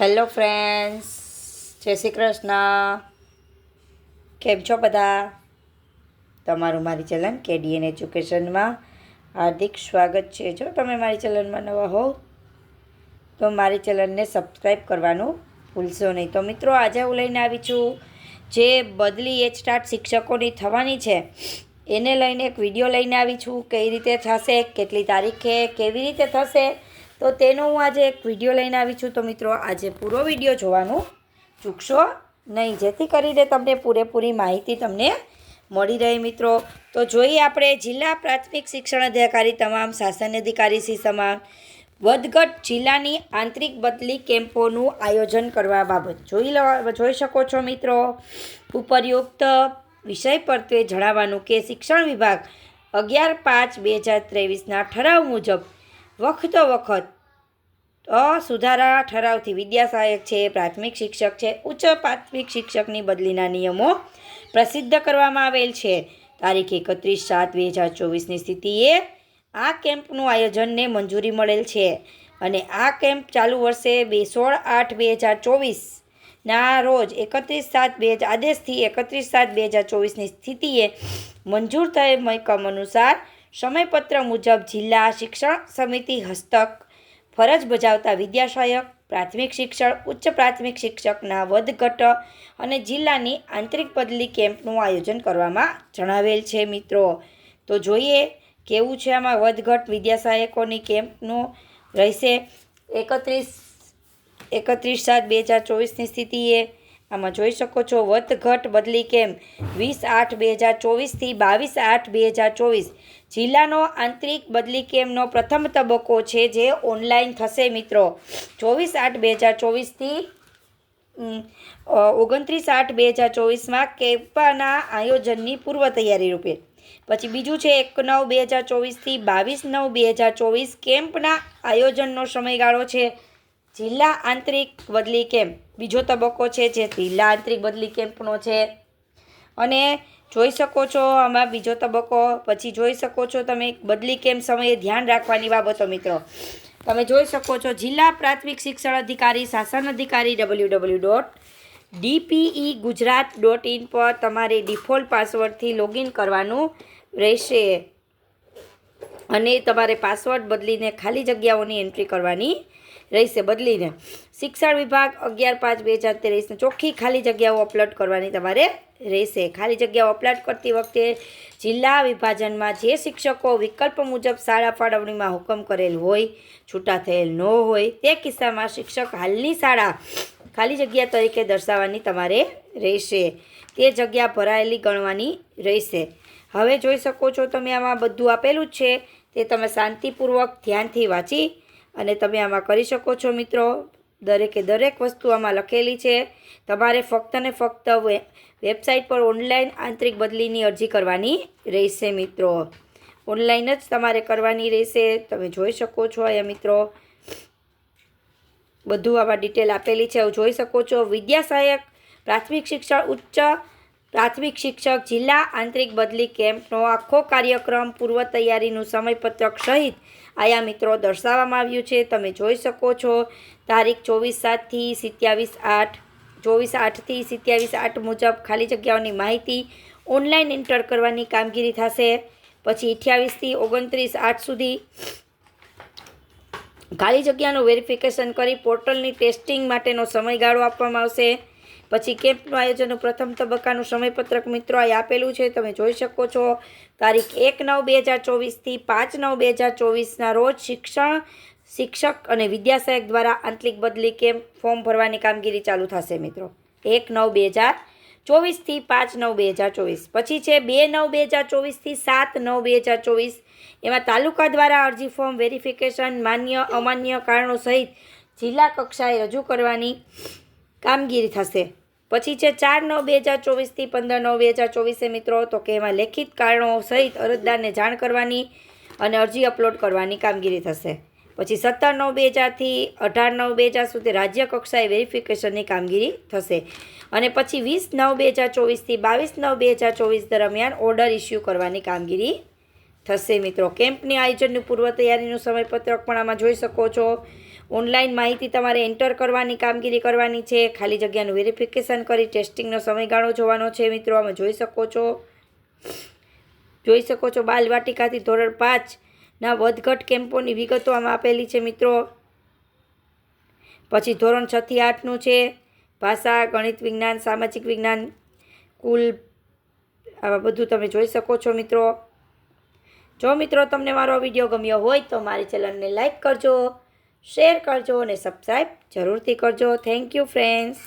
Hello friends, જય શ્રી કૃષ્ણ. કેમ છો બધા? તમારું મારી ચલન કેડીએન એજ્યુકેશનમાં હાર્દિક સ્વાગત છે. જો તમે મારી ચલનમાં નવા હો, તો મારી ચલનને સબસ્ક્રાઈબ કરવાનું ભૂલશો નહીં. તો મિત્રો, આજે હું લઈને આવી છું જે બદલી એ સ્ટાર્ટ શિક્ષકોની થવાની છે. એને લઈને એક વીડિયો લઈને આવી છું. કઈ રીતે થશે, કેટલી તારીખે, કેવી રીતે થશે તો તેનો હું આજે એક વીડિયો લઈને આવી છું. તો મિત્રો, આજે પૂરો વીડિયો જોવાનું ચૂકશો નહીં. જેથી કરીને તમને પૂરેપૂરી માહિતી તમને મળી રહે મિત્રો. તો જોઈએ આપણે જિલ્લા પ્રાથમિક શિક્ષણ અધિકારી તમામ શાસન અધિકારી શ્રી સમાન વધઘટ જિલ્લાની આંતરિક બદલી કેમ્પોનું આયોજન કરવા બાબત જોઈ જોઈ શકો છો મિત્રો. ઉપરયુક્ત વિષય પરત્વે જણાવવાનું કે શિક્ષણ વિભાગ અગિયાર પાંચ બે હજાર ત્રેવીસના ઠરાવ મુજબ વખતો વખત. સુધારા ઠરાવથી વિદ્યા સહાયક છે, પ્રાથમિક શિક્ષક છે, ઉચ્ચ પ્રાથમિક શિક્ષકની બદલીના નિયમો પ્રસિદ્ધ કરવામાં આવેલ છે. તારીખ એકત્રીસ સાત બે હજાર ચોવીસની સ્થિતિએ આ કેમ્પનું આયોજનને મંજૂરી મળેલ છે અને આ કેમ્પ ચાલુ વર્ષે બે સોળ આઠ બે હજાર ચોવીસના રોજ એકત્રીસ સાત બે હજાર, આદેશથી એકત્રીસ સાત બે હજાર ચોવીસની સ્થિતિએ મંજૂર થયેલ મયકમ અનુસાર સમયપત્ર મુજબ જિલ્લા શિક્ષણ સમિતિ હસ્તક, ફરજ બજાવતા વિદ્યાસહાયક, પ્રાથમિક શિક્ષણ, ઉચ્ચ પ્રાથમિક શિક્ષકના વધઘટ અને જિલ્લાની આંતરિક બદલી કેમ્પનું આયોજન કરવામાં જણાવેલ છે મિત્રો. તો જોઈએ કેવું છે આમાં વધઘટ વિદ્યાસહાયકોની કેમ્પનું રહેશે. એકત્રીસ એકત્રીસ સાત બે હજાર ચોવીસની સ્થિતિએ આમાં જોઈ શકો છો વધઘટ બદલી કેમ્પ વીસ આઠ બે હજાર ચોવીસથી બાવીસ આઠ બે હજાર ચોવીસ. જિલ્લાનો આંતરિક બદલી કેમ્પનો પ્રથમ તબક્કો છે જે ઓનલાઈન થશે મિત્રો. ચોવીસ આઠ બે હજાર ચોવીસથી ઓગણત્રીસ આઠ બે હજાર ચોવીસમાં કેમ્પાના આયોજનની પૂર્વ તૈયારી રૂપે. પછી બીજું છે એક નવ બે હજાર ચોવીસથી બાવીસ નવ બે હજાર ચોવીસ કેમ્પના આયોજનનો સમયગાળો છે. જિલ્લા આંતરિક બદલી કેમ્પ. બીજો તબક્કો છે જે જિલ્લા આંતરિક બદલી કેમ્પનો છે. અને જોઈ શકો છો આમાં બીજો તબક્કો, પછી જોઈ શકો છો તમે બદલી કેમ્પ સમયે ધ્યાન રાખવાની બાબતો મિત્રો. તમે જોઈ શકો છો જિલ્લા પ્રાથમિક શિક્ષણ અધિકારી, શાસન અધિકારી W W dot DPE Gujarat dot in પર તમારે ડિફોલ્ટ પાસવર્ડથી લોગિન કરવાનું રહેશે. અને તમારે પાસવર્ડ બદલીને ખાલી જગ્યાઓની એન્ટ્રી કરવાની રહેશે બદલીને. શિક્ષણ વિભાગ અગિયાર પાંચ બે હજાર ત્રેવીસને ચોખ્ખી ખાલી જગ્યાઓ અપલોડ કરવાની તમારે રહેશે. ખાલી જગ્યાઓ અપલોડ કરતી વખતે જિલ્લા વિભાજનમાં જે શિક્ષકો વિકલ્પ મુજબ શાળા ફાળવણીમાં હુકમ કરેલ હોય, છૂટા થયેલ ન હોય, તે કિસ્સામાં શિક્ષક હાલની શાળા ખાલી જગ્યા તરીકે દર્શાવવાની તમારે રહેશે. તે જગ્યા ભરાયેલી ગણવાની રહેશે. હવે જોઈ શકો છો તમે આમાં બધું આપેલું જ છે. તે તમે શાંતિપૂર્વક ધ્યાનથી વાંચી અને તમે આમાં કરી શકો છો, મિત્રો. દરેકે દરેક વસ્તુ આમાં લખેલી છે. તમારે ફક્ત ને ફક્ત વેબસાઇટ પર ઓનલાઈન આંતરિક બદલીની અરજી કરવાની રહેશે, મિત્રો. ઓનલાઈન જ તમારે કરવાની રહેશે. તમે જોઈ શકો છો અહીંયા, મિત્રો. બધું આમાં ડિટેલ આપેલી છે. જોઈ શકો છો. વિદ્યા પ્રાથમિક શિક્ષણ ઉચ્ચ પ્રાથમિક શિક્ષક જિલ્લા આંતરિક બદલી કેમ્પનો આખો કાર્યક્રમ પૂર્વ તૈયારીનું સમયપત્રક સહિત આયા મિત્રો દર્શાવવામાં આવ્યું છે. તમે જોઈ શકો છો, તારીખ ચોવીસ સાતથી સિત્યાવીસ આઠ, ચોવીસ આઠથી સિત્યાવીસ આઠ મુજબ ખાલી જગ્યાઓની માહિતી ઓનલાઈન એન્ટર કરવાની કામગીરી થશે. પછી અઠ્યાવીસથી ઓગણત્રીસ આઠ સુધી ખાલી જગ્યાનું વેરિફિકેશન કરી પોર્ટલની ટેસ્ટિંગ માટેનો સમયગાળો આપવામાં આવશે. પછી કેમ્પનું આયોજનનું પ્રથમ તબક્કાનું સમયપત્રક મિત્રો અહીં આપેલું છે. તમે જોઈ શકો છો, તારીખ એક નવ બે હજાર ચોવીસથી પાંચ નવ બે હજાર ચોવીસના રોજ શિક્ષણ, શિક્ષક અને વિદ્યાસહાયક દ્વારા આંતરિક બદલી કેમ્પ ફોર્મ ભરવાની કામગીરી ચાલુ થશે મિત્રો. એક નવ બે હજાર ચોવીસથી પાંચ નવ બે હજાર ચોવીસ. પછી છે બે નવ બે હજાર ચોવીસથી સાત નવ બે હજાર ચોવીસ. એમાં તાલુકા દ્વારા અરજી ફોર્મ વેરિફિકેશન માન્ય, અમાન્ય કારણો સહિત જિલ્લા કક્ષાએ રજૂ કરવાની કામગીરી થશે. પછી છે ચાર નવ બે હજાર ચોવીસથી પંદર નવ બે હજાર ચોવીસે મિત્રો, તો કે એમાં લેખિત કારણો સહિત અરજદારને જાણ કરવાની અને અરજી અપલોડ કરવાની કામગીરી થશે. પછી સત્તર નવ બે હજારથી અઢાર નવ બે હજાર સુધી રાજ્ય કક્ષાએ વેરિફિકેશનની કામગીરી થશે. અને પછી વીસ નવ બે હજાર ચોવીસથી બાવીસ નવ બે હજાર ચોવીસ દરમિયાન ઓર્ડર ઇસ્યુ કરવાની કામગીરી થશે મિત્રો. કેમ્પની આયોજનની પૂર્વ તૈયારીનું સમયપત્રક પણ આમાં જોઈ શકો છો. ઓનલાઈન માહિતી તમારે એન્ટર કરવાની, કામગીરી કરવાની છે. ખાલી જગ્યાનું વેરિફિકેશન કરી ટેસ્ટિંગનો સમયગાળો જોવાનો છે. મિત્રો, આમાં જોઈ શકો છો. જોઈ શકો છો, બાલવાટિકાથી ધોરણ પાંચના વધઘટ કેમ્પોની વિગતો આમાં આપેલી છે, મિત્રો. પછી ધોરણ છથી આઠનું છે. ભાષા, ગણિત વિજ્ઞાન, સામાજિક વિજ્ઞાન, કુલ આવા બધું તમે જોઈ શકો છો, મિત્રો. જો મિત્રો, તમને મારો વીડિયો ગમ્યો હોય તો મારી ચેનલને લાઈક કરજો. શેર કરજો અને સબસ્ક્રાઈબ જરૂરથી કરજો. Thank you friends